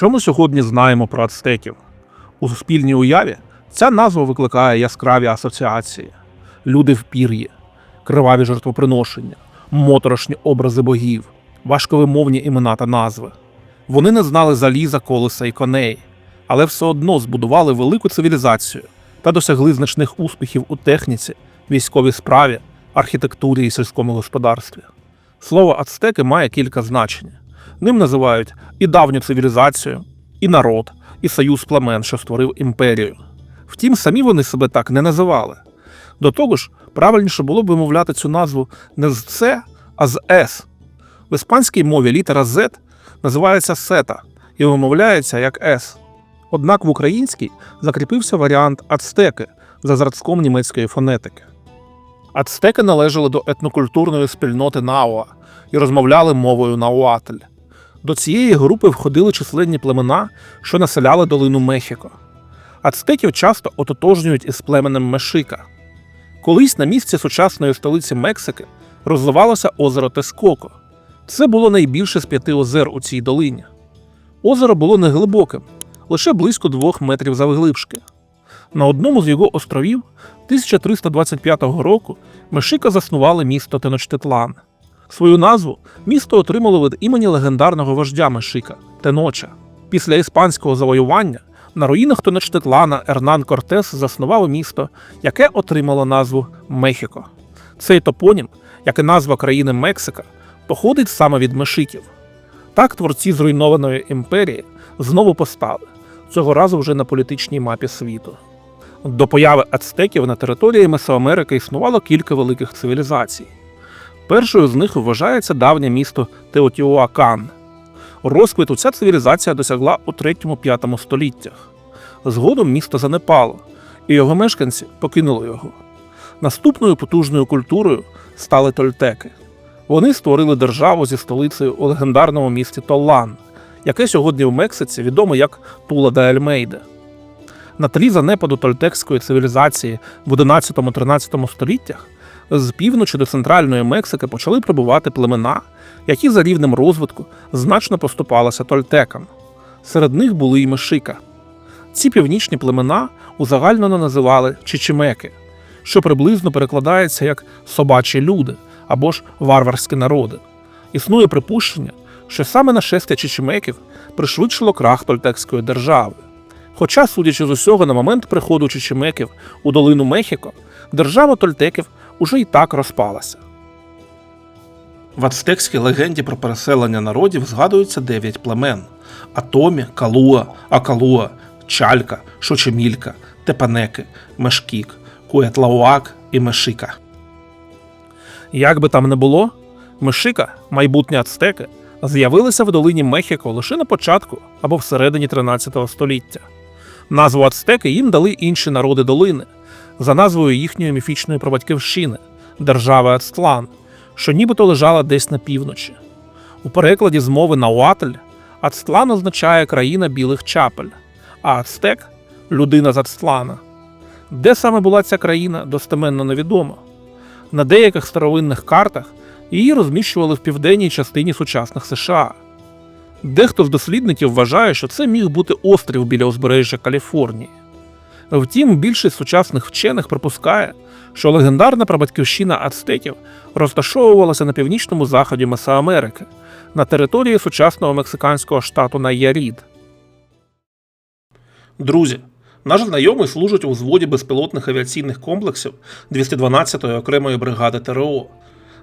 Що ми сьогодні знаємо про ацтеків? У суспільній уяві ця назва викликає яскраві асоціації: люди в пір'ї, криваві жертвоприношення, моторошні образи богів, важковимовні імена та назви. Вони не знали заліза, колеса і коней, але все одно збудували велику цивілізацію та досягли значних успіхів у техніці, військовій справі, архітектурі і сільському господарстві. Слово ацтеки має кілька значень. Ним називають і давню цивілізацію, і народ, і союз племен, що створив імперію. Втім, самі вони себе так не називали. До того ж, правильніше було б вимовляти цю назву не з С, а з С. В іспанській мові літера Z називається сета і вимовляється як С. Однак в українській закріпився варіант ацтеки за зразком німецької фонетики. Ацтеки належали до етнокультурної спільноти Науа і розмовляли мовою науатль. До цієї групи входили численні племена, що населяли долину Мехіко. Ацтеків часто ототожнюють із племенем Мешика. Колись на місці сучасної столиці Мексики розливалося озеро Тескоко. Це було найбільше з п'яти озер у цій долині. Озеро було неглибоким, лише близько двох метрів завглибшки. На одному з його островів 1325 року Мешика заснували місто Теночтитлан. Свою назву місто отримало від імені легендарного вождя Мешика Теноча. Після іспанського завоювання на руїнах Теночтитлана Ернан Кортес заснував місто, яке отримало назву Мехіко. Цей топонім, як і назва країни Мексика, походить саме від мешиків. Так творці зруйнованої імперії знову постали, цього разу вже на політичній мапі світу. До появи ацтеків на території Месоамерики існувало кілька великих цивілізацій. Першою з них вважається давнє місто Теотіуакан. Розквіту ця цивілізація досягла у 3-5 століттях. Згодом місто занепало, і його мешканці покинули його. Наступною потужною культурою стали тольтеки. Вони створили державу зі столицею у легендарному місті Толлан, яке сьогодні в Мексиці відомо як Тула де Ельмейде. На тлі занепаду тольтекської цивілізації в 11-13 століттях з півночі до центральної Мексики почали прибувати племена, які за рівнем розвитку значно поступалися тольтекам. Серед них були й мешика. Ці північні племена узагальнено називали чичимеки, що приблизно перекладається як собачі люди або ж варварські народи. Існує припущення, що саме нашестя чичимеків пришвидшило крах тольтекської держави. Хоча, судячи з усього, на момент приходу чичимеків у долину Мехіко, держава тольтеків уже й так розпалася. В ацтекській легенді про переселення народів згадується дев'ять племен: Атомі, Калуа, Акалуа, Чалька, Шочемілька, Тепанеки, Мешкік, Куетлауак і Мешика. Як би там не було, Мешика, майбутні ацтеки, з'явилися в долині Мехіко лише на початку або всередині 13 століття. Назву ацтеки їм дали інші народи долини за назвою їхньої міфічної прабатьківщини держави Ацтлан, що нібито лежала десь на півночі. У перекладі з мови науатль Ацтлан означає країна білих чапель, а Ацтек людина з Ацтлана. Де саме була ця країна, достеменно невідомо. На деяких старовинних картах її розміщували в південній частині сучасних США. Дехто з дослідників вважає, що це міг бути острів біля узбережжя Каліфорнії. Втім, більшість сучасних вчених припускає, що легендарна прабатьківщина ацтеків розташовувалася на північному заході Месоамерики, на території сучасного мексиканського штату Найярід. Друзі, наш знайомий служить у взводі безпілотних авіаційних комплексів 212-ї окремої бригади ТРО.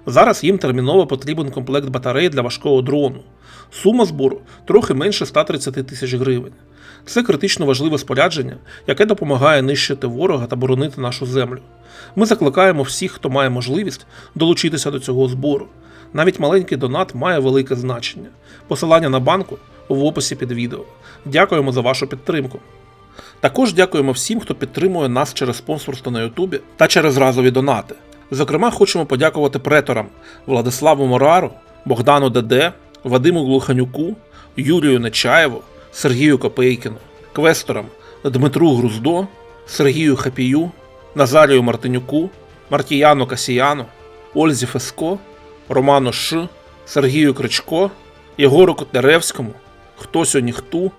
Зараз їм терміново потрібен комплект батарей для важкого дрону. Сума збору трохи менше 130 тисяч гривень. Це критично важливе спорядження, яке допомагає нищити ворога та боронити нашу землю. Ми закликаємо всіх, хто має можливість, долучитися до цього збору. Навіть маленький донат має велике значення. Посилання на банку в описі під відео. Дякуємо за вашу підтримку. Також дякуємо всім, хто підтримує нас через спонсорство на Ютубі та через разові донати. Зокрема, хочемо подякувати преторам Владиславу Морару, Богдану Деде, Вадиму Глуханюку, Юрію Нечаєву, Сергію Копейкіну, квесторам Дмитру Груздо, Сергію Хапію, Назарію Мартинюку, Мартіяну Касіяну, Ользі Феско, Роману Ш, Сергію Кричко, Єгору Котляревському, Хтосю Ніхту,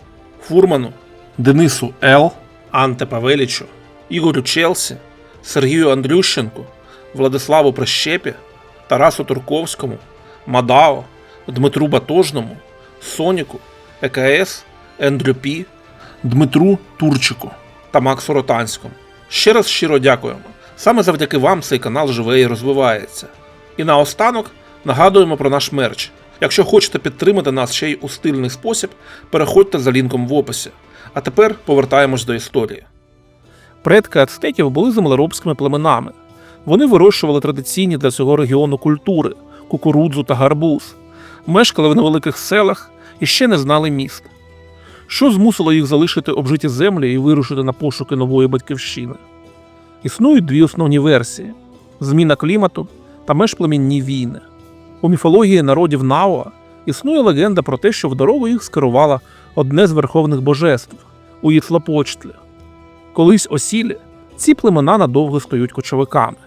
Фурману, Денису Л, Анте Павелічу, Ігорю Челсі, Сергію Андрющенку, Владиславу Прищепі, Тарасу Турковському, Мадао, Дмитру Батожному, Соніку, ЕКС, Ендрю Пі, Дмитру Турчику та Максу Ротанському. Ще раз щиро дякуємо. Саме завдяки вам цей канал живе і розвивається. І наостанок нагадуємо про наш мерч. Якщо хочете підтримати нас ще й у стильний спосіб, переходьте за лінком в описі. А тепер повертаємось до історії. Предки ацтеків були землеробськими племенами. Вони вирощували традиційні для цього регіону культури кукурудзу та гарбуз, мешкали в невеликих селах і ще не знали міст. Що змусило їх залишити обжиті землі і вирушити на пошуки нової батьківщини? Існують дві основні версії: зміна клімату та межплемінні війни. У міфології народів Наоа існує легенда про те, що в дорогу їх скерувало одне з верховних божеств у Уїтлапочтлі. Колись осілі ці племена надовго стають кочовиками.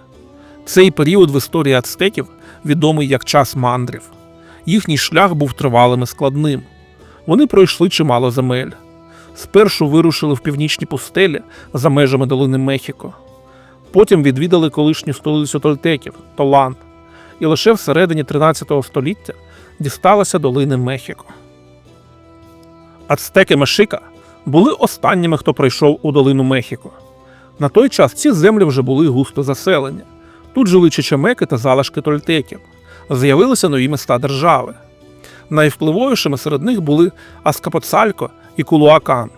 Цей період в історії ацтеків відомий як час мандрів. Їхній шлях був тривалим і складним. Вони пройшли чимало земель. Спершу вирушили в північні пустелі за межами долини Мехіко. Потім відвідали колишню столицю Тольтеків Толанд, і лише всередині 13 століття дісталися долини Мехіко. Ацтеки Мешика були останніми, хто прийшов у долину Мехіко. На той час ці землі вже були густо заселені. Тут жили чечемеки та залишки тольтеків. З'явилися нові міста держави. Найвпливовішими серед них були Аскапоцалько і Кулуакан.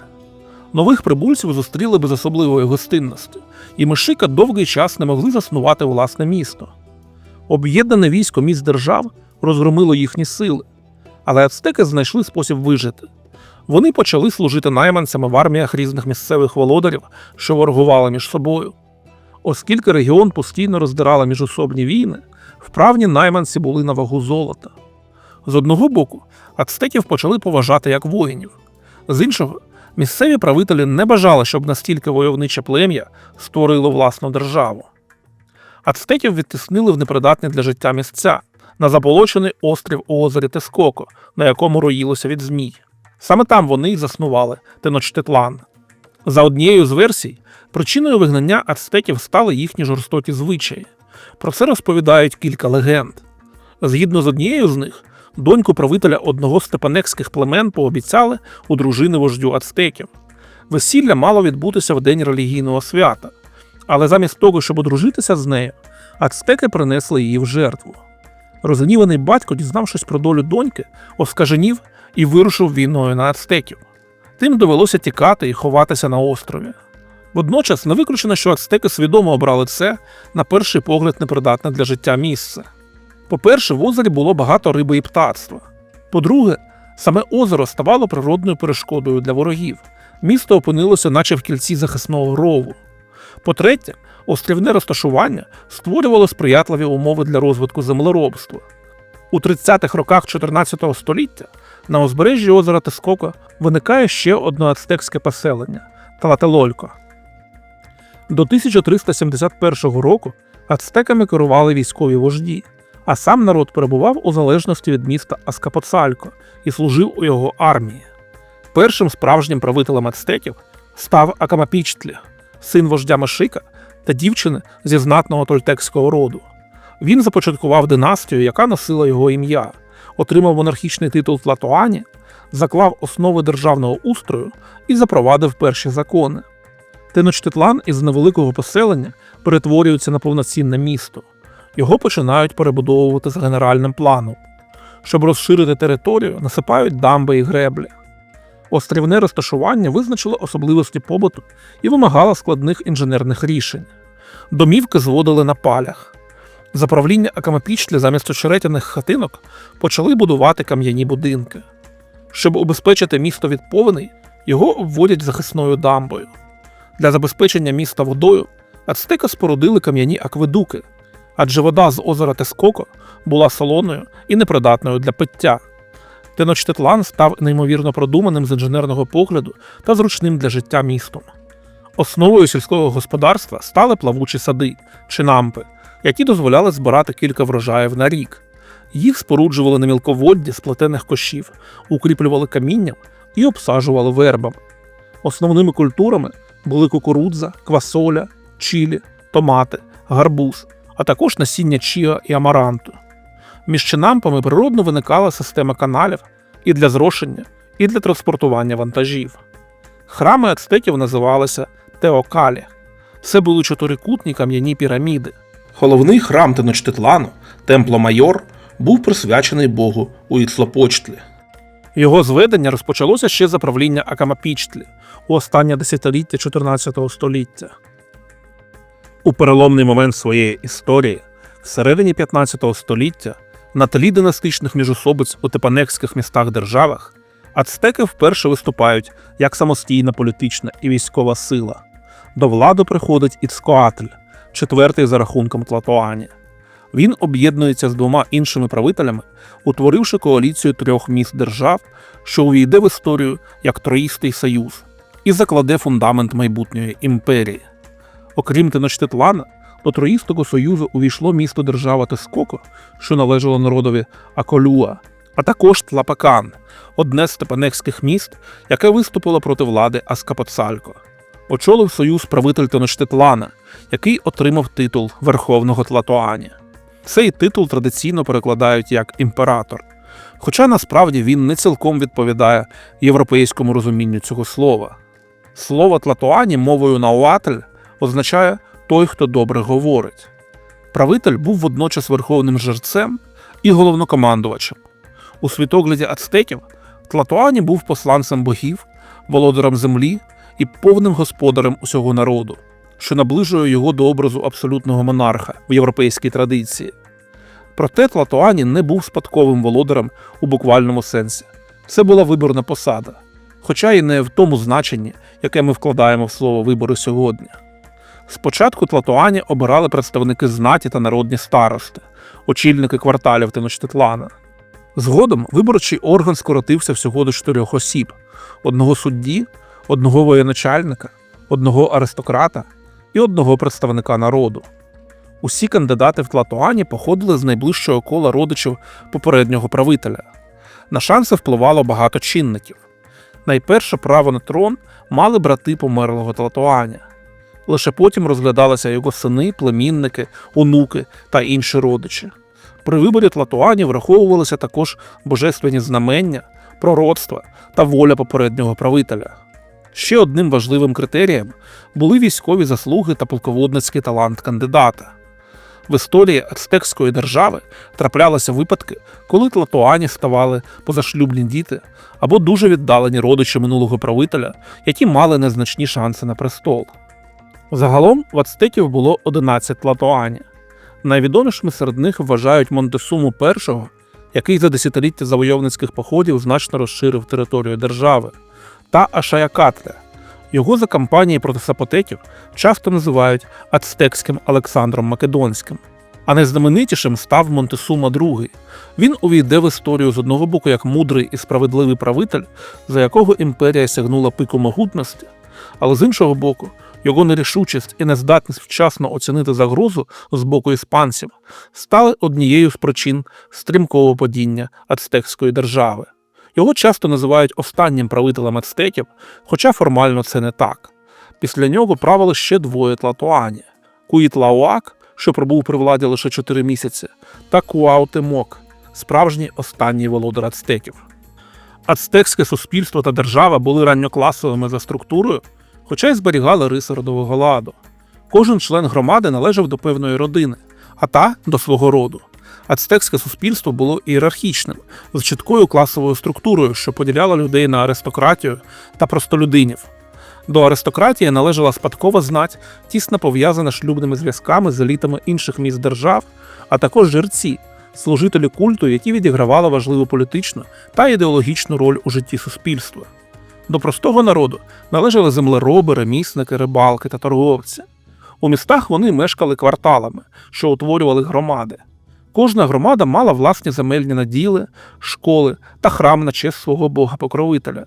Нових прибульців зустріли без особливої гостинності, і Мешика довгий час не могли заснувати власне місто. Об'єднане військо міст держав розгромило їхні сили, але ацтеки знайшли спосіб вижити. Вони почали служити найманцями в арміях різних місцевих володарів, що ворогували між собою. Оскільки регіон постійно роздирала міжособні війни, вправні найманці були на вагу золота. З одного боку, ацтеків почали поважати як воїнів, з іншого, місцеві правителі не бажали, щоб настільки войовниче плем'я створило власну державу. Ацтеків відтіснили в непридатні для життя місця на заболочений острів у озері Тескоко, на якому роїлося від змій. Саме там вони й заснували Теночтетлан. За однією з версій, причиною вигнання ацтеків стали їхні жорстокі звичаї. Про це розповідають кілька легенд. Згідно з однією з них, доньку правителя одного з степанекських племен пообіцяли у дружини вождю ацтеків. Весілля мало відбутися в день релігійного свята, але замість того, щоб одружитися з нею, ацтеки принесли її в жертву. Розгніваний батько, дізнавшись про долю доньки, оскаженів і вирушив війною на ацтеків. Тим довелося тікати і ховатися на острові. Водночас не виключено, що ацтеки свідомо обрали це, на перший погляд, непридатне для життя місце. По-перше, в озері було багато риби і птацтва. По-друге, саме озеро ставало природною перешкодою для ворогів. Місто опинилося, наче в кільці захисного рову. По-третє, острівне розташування створювало сприятливі умови для розвитку землеробства. У 30-х роках 14 століття на узбережжі озера Тескоко виникає ще одне ацтекське поселення Талателолько. До 1371 року ацтеками керували військові вожді, а сам народ перебував у залежності від міста Аскапоцалько і служив у його армії. Першим справжнім правителем ацтеків став Акамапічтлі, син вождя Машика та дівчини зі знатного тольтекського роду. Він започаткував династію, яка носила його ім'я, отримав монархічний титул Тлатоані, заклав основи державного устрою і запровадив перші закони. Теночтитлан із невеликого поселення перетворюється на повноцінне місто. Його починають перебудовувати з генеральним планом. Щоб розширити територію, насипають дамби і греблі. Острівне розташування визначило особливості побуту і вимагало складних інженерних рішень. Домівки зводили на палях. За правління Акамапічтлі замість очеретяних хатинок почали будувати кам'яні будинки. Щоб убезпечити місто від повеней, його обводять захисною дамбою. Для забезпечення міста водою ацтеки спорудили кам'яні акведуки, адже вода з озера Тескоко була солоною і непридатною для пиття. Теночтетлан став неймовірно продуманим з інженерного погляду та зручним для життя містом. Основою сільського господарства стали плавучі сади чи нампи, які дозволяли збирати кілька врожаїв на рік. Їх споруджували на мілководді з плетених кошів, укріплювали камінням, і обсаджували вербами. Основними культурами були кукурудза, квасоля, чилі, томати, гарбуз, а також насіння чіа і амаранту. Між чинампами природно виникала система каналів і для зрошення, і для транспортування вантажів. Храми ацтеків називалися Теокалі. Це були чотирикутні кам'яні піраміди. Головний храм Теночтитлану, Темпло Майор, був присвячений Богу Уіцлопочтлі. Його зведення розпочалося ще за правління Акамапічтлі у останнє десятиліття 14 століття. У переломний момент своєї історії, всередині 15 століття, на тлі династичних міжособиць у тепанекських містах державах, ацтеки вперше виступають як самостійна політична і військова сила. До влади приходить Іцкоатль, четвертий за рахунком Тлатоані. Він об'єднується з двома іншими правителями, утворивши коаліцію трьох міст держав, що увійде в історію як Троїстий Союз, і закладе фундамент майбутньої імперії. Окрім Теночтитлана, до Троїстого Союзу увійшло місто держава Тескоко, що належало народові Аколюа, а також Тлапакан, одне з степанекських міст, яке виступило проти влади Аскапоцалько. Очолив союз правитель Теночтитлана, який отримав титул Верховного Тлатоані. Цей титул традиційно перекладають як імператор, хоча насправді він не цілком відповідає європейському розумінню цього слова. Слово Тлатоані мовою науатль означає той, хто добре говорить. Правитель був водночас верховним жерцем і головнокомандувачем. У світогляді ацтеків Тлатоані був посланцем богів, володарем землі і повним господарем усього народу, що наближує його до образу абсолютного монарха в європейській традиції. Проте Тлатоані не був спадковим володарем у буквальному сенсі. Це була виборна посада, хоча й не в тому значенні, яке ми вкладаємо в слово вибори сьогодні. Спочатку Тлатоані обирали представники знаті та народні старости, очільники кварталів Теночтитлана. Згодом виборчий орган скоротився всього до чотирьох осіб: одного судді, одного воєначальника, одного аристократа і одного представника народу. Усі кандидати в Тлатоані походили з найближчого кола родичів попереднього правителя. На шанси впливало багато чинників. Найперше право на трон мали брати померлого Тлатоаня. Лише потім розглядалися його сини, племінники, онуки та інші родичі. При виборі Тлатуані враховувалися також божественні знамення, пророцтва та воля попереднього правителя. Ще одним важливим критерієм були військові заслуги та полководницький талант кандидата. В історії ацтекської держави траплялися випадки, коли Тлатуані ставали позашлюбні діти або дуже віддалені родичі минулого правителя, які мали незначні шанси на престол. Загалом в ацтеків було 11 тлатоані. Найвідомішими серед них вважають Монтесуму І, який за десятиліття завойовницьких походів значно розширив територію держави, та Ашаякатля. Його за кампанії проти сапотеків часто називають ацтекським Олександром Македонським. А найзнаменитішим став Монтесума II. Він увійде в історію з одного боку як мудрий і справедливий правитель, за якого імперія сягнула пику могутності, але з іншого боку, його нерішучість і нездатність вчасно оцінити загрозу з боку іспанців стали однією з причин стрімкого падіння ацтекської держави. Його часто називають останнім правителем ацтеків, хоча формально це не так. Після нього правили ще двоє тлатуані: Куїтлауак, що пробув при владі лише 4 місяці, та Куаутемок, справжній останній володар ацтеків. Ацтекське суспільство та держава були ранньокласовими за структурою, хоча й зберігали риси родового ладу. Кожен член громади належав до певної родини, а та до свого роду. Ацтекське суспільство було ієрархічним, з чіткою класовою структурою, що поділяло людей на аристократію та простолюдинів. До аристократії належала спадкова знать, тісно пов'язана шлюбними зв'язками з елітами інших міст держав, а також жерці, служителі культу, які відігравали важливу політичну та ідеологічну роль у житті суспільства. До простого народу належали землероби, ремісники, рибалки та торговці. У містах вони мешкали кварталами, що утворювали громади. Кожна громада мала власні земельні наділи, школи та храм на честь свого бога-покровителя.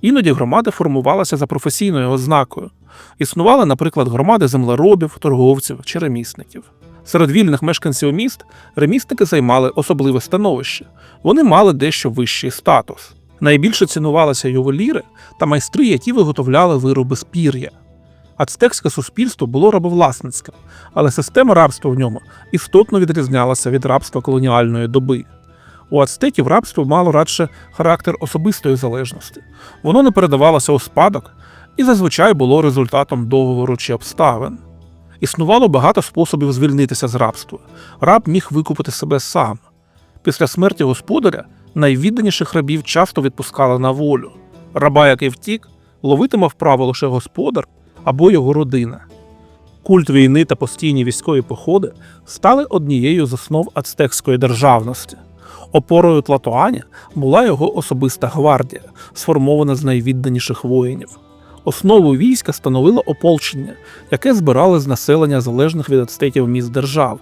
Іноді громади формувалися за професійною ознакою. Існували, наприклад, громади землеробів, торговців чи ремісників. Серед вільних мешканців міст ремісники займали особливе становище. Вони мали дещо вищий статус. Найбільше цінувалися ювеліри та майстри, які виготовляли вироби з пір'я. Ацтекське суспільство було рабовласницьким, але система рабства в ньому істотно відрізнялася від рабства колоніальної доби. У ацтеків рабство мало радше характер особистої залежності. Воно не передавалося у спадок і зазвичай було результатом договору чи обставин. Існувало багато способів звільнитися з рабства. Раб міг викупити себе сам. Після смерті господаря найвідданіших рабів часто відпускали на волю. Раба, який втік, ловитиме вправо лише господар або його родина. Культ війни та постійні військові походи стали однією з основ ацтекської державності. Опорою Тлатуані була його особиста гвардія, сформована з найвідданіших воїнів. Основу війська становило ополчення, яке збирали з населення залежних від ацтеків міст держав.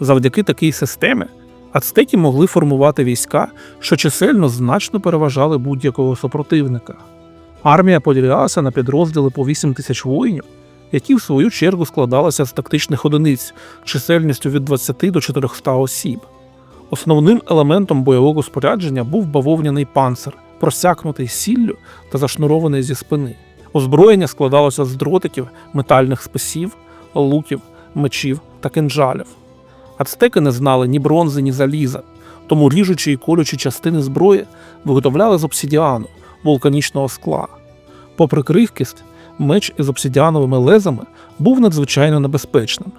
Завдяки такій системі ацтеки могли формувати війська, що чисельно значно переважали будь-якого супротивника. Армія поділялася на підрозділи по 8 тисяч воїнів, які в свою чергу складалися з тактичних одиниць чисельністю від 20 до 400 осіб. Основним елементом бойового спорядження був бавовняний панцир, просякнутий сіллю та зашнурований зі спини. Озброєння складалося з дротиків, метальних списів, луків, мечів та кинджалів. Ацтеки не знали ні бронзи, ні заліза, тому ріжучі і колючі частини зброї виготовляли з обсідіану, вулканічного скла. Попри крихкість, меч із обсідіановими лезами був надзвичайно небезпечним.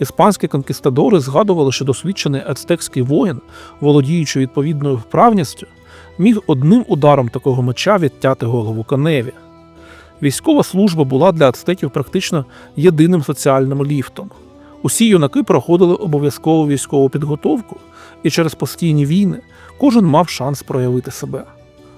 Іспанські конкістадори згадували, що досвідчений ацтекський воїн, володіючи відповідною вправністю, міг одним ударом такого меча відтяти голову коневі. Військова служба була для ацтеків практично єдиним соціальним ліфтом. Усі юнаки проходили обов'язкову військову підготовку, і через постійні війни кожен мав шанс проявити себе.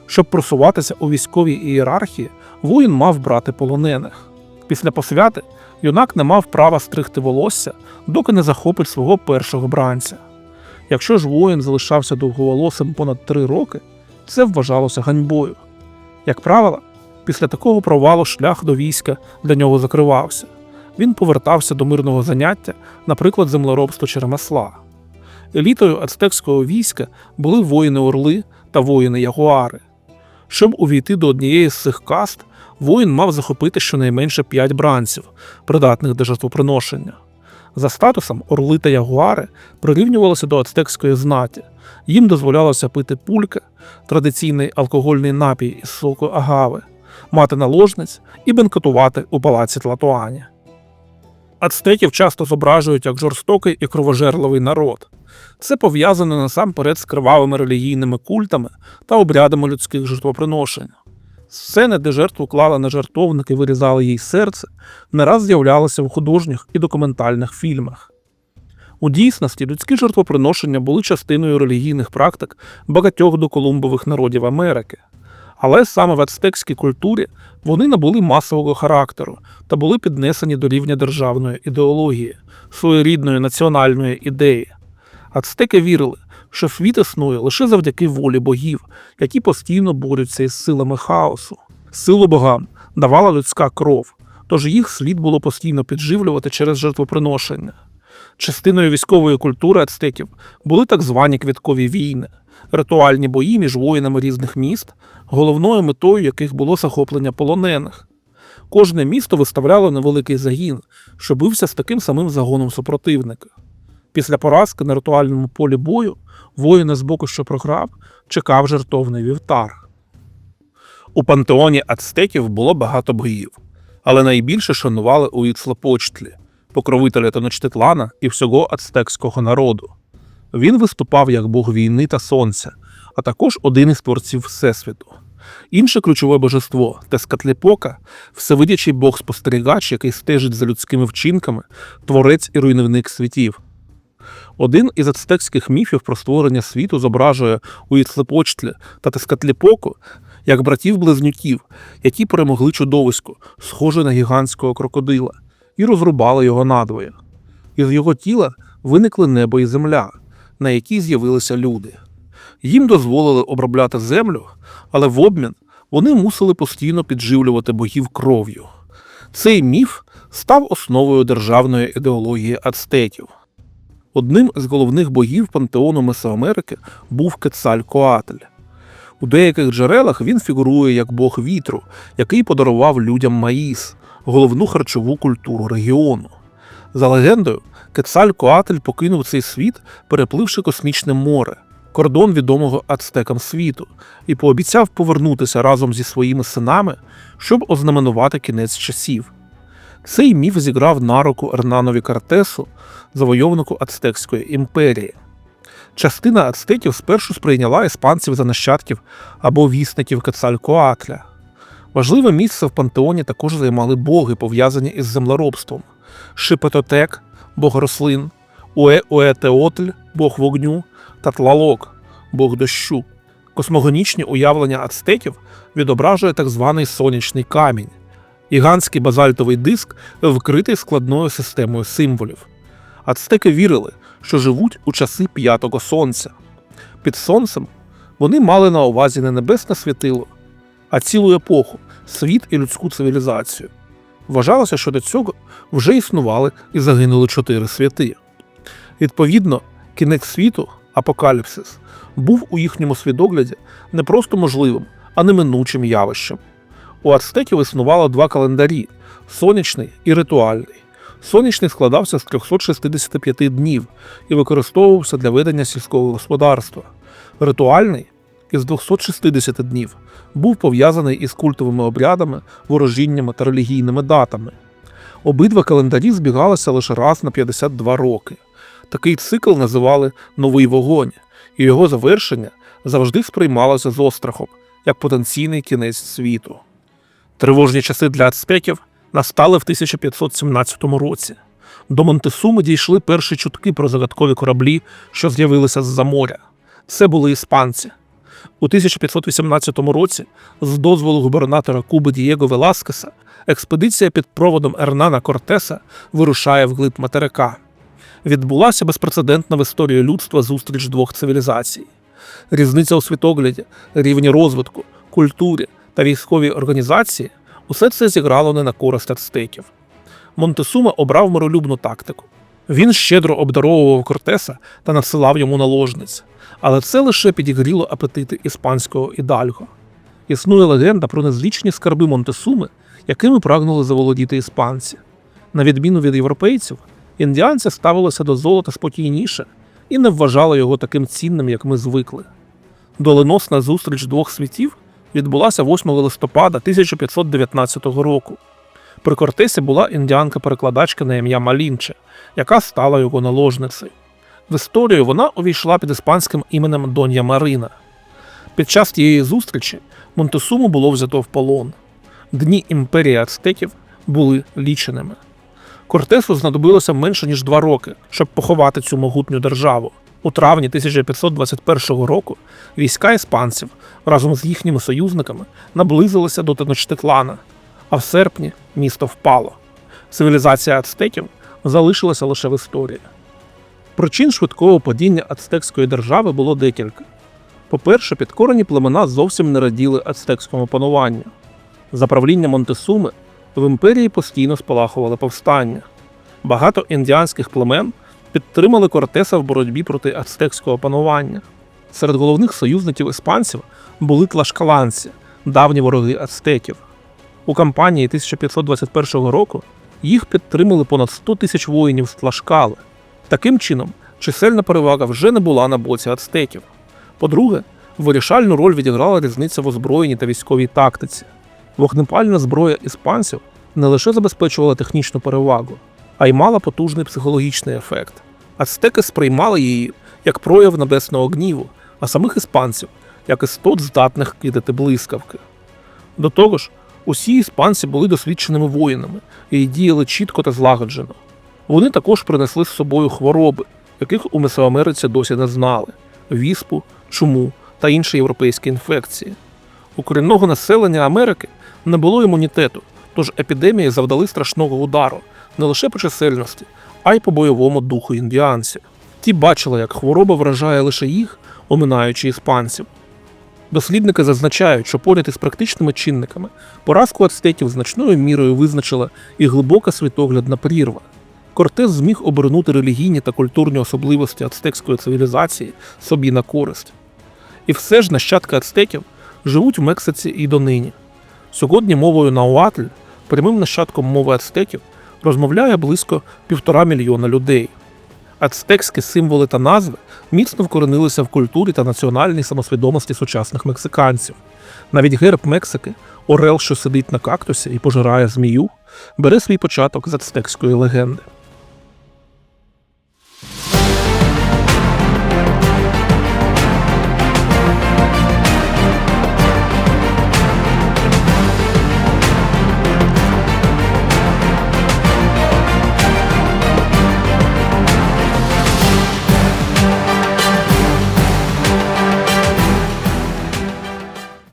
Щоб просуватися у військовій ієрархії, воїн мав брати полонених. Після посвяти юнак не мав права стригти волосся, доки не захопить свого першого бранця. Якщо ж воїн залишався довговолосим понад три роки, це вважалося ганьбою. Як правило, після такого провалу шлях до війська для нього закривався. Він повертався до мирного заняття, наприклад, землеробства чи ремесла. Елітою ацтекського війська були воїни-орли та воїни-ягуари. Щоб увійти до однієї з цих каст, воїн мав захопити щонайменше п'ять бранців, придатних до жертвоприношення. За статусом орли та ягуари прирівнювалися до ацтекської знаті. Їм дозволялося пити пулька, традиційний алкогольний напій із соку агави, мати наложниць і бенкетувати у палаці Тлатуані. Ацтеків часто зображують як жорстокий і кровожерливий народ. Це пов'язано насамперед з кривавими релігійними культами та обрядами людських жертвоприношень. Сцени, де жертву клали на жертовник і вирізали їй серце, не раз з'являлися в художніх і документальних фільмах. У дійсності людські жертвоприношення були частиною релігійних практик багатьох доколумбових народів Америки. Але саме в ацтекській культурі вони набули масового характеру та були піднесені до рівня державної ідеології, своєрідної національної ідеї. Ацтеки вірили, що світ існує лише завдяки волі богів, які постійно борються із силами хаосу. Силу богам давала людська кров, тож їх слід було постійно підживлювати через жертвоприношення. Частиною військової культури ацтеків були так звані квіткові війни, ритуальні бої між воїнами різних міст, головною метою яких було захоплення полонених. Кожне місто виставляло невеликий загін, що бився з таким самим загоном супротивника. Після поразки на ритуальному полі бою воїна з боку, що програв, чекав жертовний вівтар. У пантеоні ацтеків було багато боїв, але найбільше шанували у Іцлопочтлі, покровителя Теночтитлана і всього ацтекського народу. Він виступав як бог війни та сонця, а також один із творців Всесвіту. Інше ключове божество Тескатліпока всевидячий бог-спостерігач, який стежить за людськими вчинками, творець і руйнівник світів. Один із ацтекських міфів про створення світу зображує Уіцлепочтлі та Тескатліпоку як братів-близнюків, які перемогли чудовисько, схоже на гігантського крокодила, і розрубали його надвоє. Із його тіла виникли небо і земля, на якій з'явилися люди. Їм дозволили обробляти землю, але в обмін вони мусили постійно підживлювати богів кров'ю. Цей міф став основою державної ідеології ацтеків. Одним з головних богів пантеону Месоамерики був Кецалькоатль. У деяких джерелах він фігурує як бог вітру, який подарував людям маїс, головну харчову культуру регіону. За легендою, Кецалькоатль покинув цей світ, перепливши космічне море, кордон відомого ацтекам світу, і пообіцяв повернутися разом зі своїми синами, щоб ознаменувати кінець часів. Цей міф зіграв на руку Ернанові Картесу, завойовнику Ацтекської імперії. Частина ацтеків спершу сприйняла іспанців за нащадків або вісників Кецалькоатля. Важливе місце в пантеоні також займали боги, пов'язані із землеробством: Шипетотек, бог рослин, Уе-Уетеотль, бог вогню та Тлалок, бог дощу. Космогонічні уявлення ацтеків відображує так званий сонячний камінь, гігантський базальтовий диск, вкритий складною системою символів. Ацтеки вірили, що живуть у часи п'ятого сонця. Під сонцем вони мали на увазі не небесне світило, а цілу епоху, світ і людську цивілізацію. Вважалося, що до цього вже існували і загинули чотири святи. Відповідно, кінець світу, апокаліпсис, був у їхньому свідогляді не просто можливим, а неминучим явищем. У ацтеків існувало два календарі сонячний і ритуальний. Сонячний складався з 365 днів і використовувався для ведення сільського господарства. Ритуальний із 260 днів був пов'язаний із культовими обрядами, ворожіннями та релігійними датами. Обидва календарі збігалися лише раз на 52 роки. Такий цикл називали Новий вогонь, і його завершення завжди сприймалося з острахом, як потенційний кінець світу. Тривожні часи для ацтеків настали в 1517 році. До Монтесуми дійшли перші чутки про загадкові кораблі, що з'явилися з-за моря. Це були іспанці. У 1518 році, з дозволу губернатора Куби Дієго Веласкеса, експедиція під проводом Ернана Кортеса вирушає вглиб материка. Відбулася безпрецедентна в історії людства зустріч двох цивілізацій. Різниця у світогляді, рівні розвитку, культурі та військовій організації усе це зіграло не на користь ацтеків. Монтесума обрав миролюбну тактику. Він щедро обдаровував Кортеса та надсилав йому наложниць, але це лише підігріло апетити іспанського ідальго. Існує легенда про незлічні скарби Монтесуми, якими прагнули заволодіти іспанці. На відміну від європейців, індіанці ставилися до золота спокійніше і не вважали його таким цінним, як ми звикли. Доленосна зустріч двох світів відбулася 8 листопада 1519 року. При Кортесі була індіанка-перекладачка на ім'я Малінче, яка стала його наложницею. В історію вона увійшла під іспанським іменем Донья Марина. Під час тієї зустрічі Монтесуму було взято в полон. Дні імперії ацтеків були ліченими. Кортесу знадобилося менше ніж два роки, щоб поховати цю могутню державу. У травні 1521 року війська іспанців разом з їхніми союзниками наблизилися до Теночтитлана, а в серпні місто впало. Цивілізація ацтеків залишилася лише в історії. Причин швидкого падіння ацтекської держави було декілька. По-перше, підкорені племена зовсім не раділи ацтекському пануванню. За правління Монтесуми в імперії постійно спалахували повстання. Багато індіанських племен підтримали Кортеса в боротьбі проти ацтекського панування. Серед головних союзників іспанців були тлашкаланці, давні вороги ацтеків. У кампанії 1521 року їх підтримали понад 100 тисяч воїнів з Тлашкали. Таким чином, чисельна перевага вже не була на боці ацтеків. По-друге, вирішальну роль відіграла різниця в озброєнні та військовій тактиці. Вогнепальна зброя іспанців не лише забезпечувала технічну перевагу, а й мала потужний психологічний ефект. Ацтеки сприймали її як прояв небесного гніву, а самих іспанців як істот, здатних кидати блискавки. До того ж, усі іспанці були досвідченими воїнами і діяли чітко та злагоджено. Вони також принесли з собою хвороби, яких у Месоамериці досі не знали: віспу, чуму та інші європейські інфекції. У корінного населення Америки не було імунітету, тож епідемії завдали страшного удару не лише по чисельності, а й по бойовому духу індіанців. Ті бачили, як хвороба вражає лише їх, оминаючи іспанців. Дослідники зазначають, що поряд із практичними чинниками поразку ацтеків значною мірою визначила і глибока світоглядна прірва. Кортес зміг обернути релігійні та культурні особливості ацтекської цивілізації собі на користь. І все ж нащадки ацтеків живуть в Мексиці і донині. Сьогодні мовою науатль, прямим нащадком мови ацтеків, розмовляє близько півтора мільйона людей. Ацтекські символи та назви міцно вкоренилися в культурі та національній самосвідомості сучасних мексиканців. Навіть герб Мексики, орел, що сидить на кактусі і пожирає змію, бере свій початок з ацтекської легенди.